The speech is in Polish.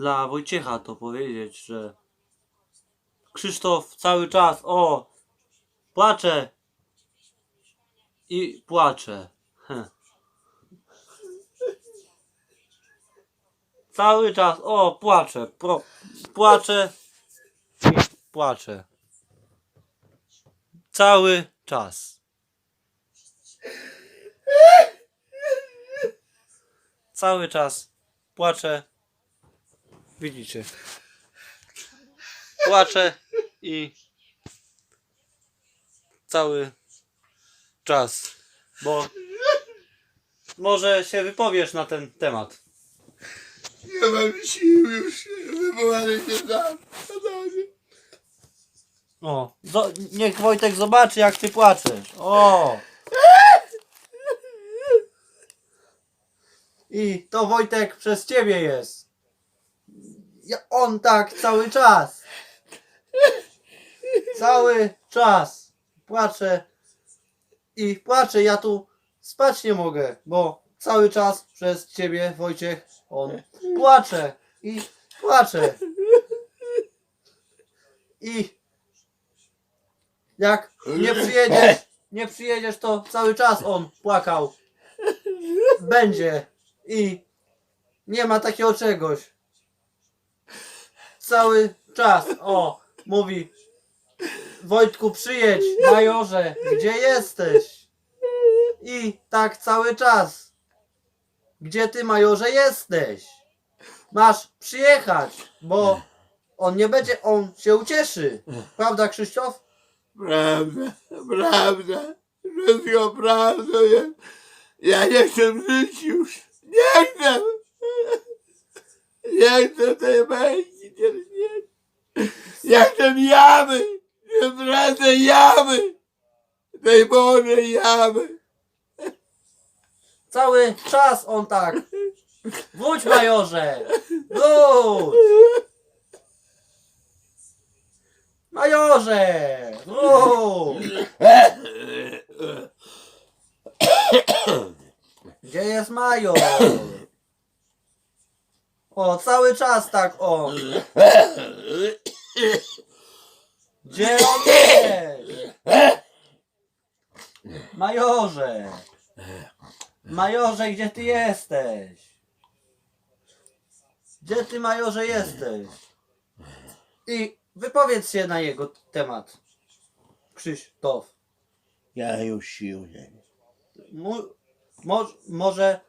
dla Wojciecha to powiedzieć, że Krzysztof cały czas, o, płacze i płacze. Cały czas, o, płacze, pro, płacze i płacze. Cały czas. Cały czas płacze. Widzicie. Płacze i cały czas. Bo może się wypowiesz na ten temat. Nie mam sił już, wywołany się. Panowie. O, zo- niech Wojtek zobaczy jak ty płaczesz. O! I to Wojtek przez ciebie jest. Ja, on tak cały czas. Cały czas. Płacze. I płaczę, ja tu spać nie mogę, bo cały czas przez ciebie, Wojciech, on płacze. I płacze. I jak nie przyjedziesz, nie przyjedziesz, to cały czas on płakał. Będzie. I nie ma takiego czegoś. Cały czas. O, mówi. Wojtku, przyjedź, majorze, gdzie jesteś? I tak cały czas. Gdzie ty, majorze, jesteś? Masz przyjechać, bo on nie będzie, on się ucieszy. Prawda, Krzysztof? Prawda, prawda. Wszystko prawda jest. Ja nie chcę żyć już. Nie chcę. Nie chcę tej męki cierpieć. Ja chcę jamy. Naprawdę jamy. Tej Bożej jamy. Cały czas on tak. Wróć, majorze! Wróć! Majorze! Wróć! Gdzie jest major? O, cały czas tak on. Gdzie on jest? Majorze! Majorze, gdzie ty jesteś? Gdzie ty, majorze, jesteś? I wypowiedz się na jego temat. Krzysztof. Ja już sił nie Mu, mo, może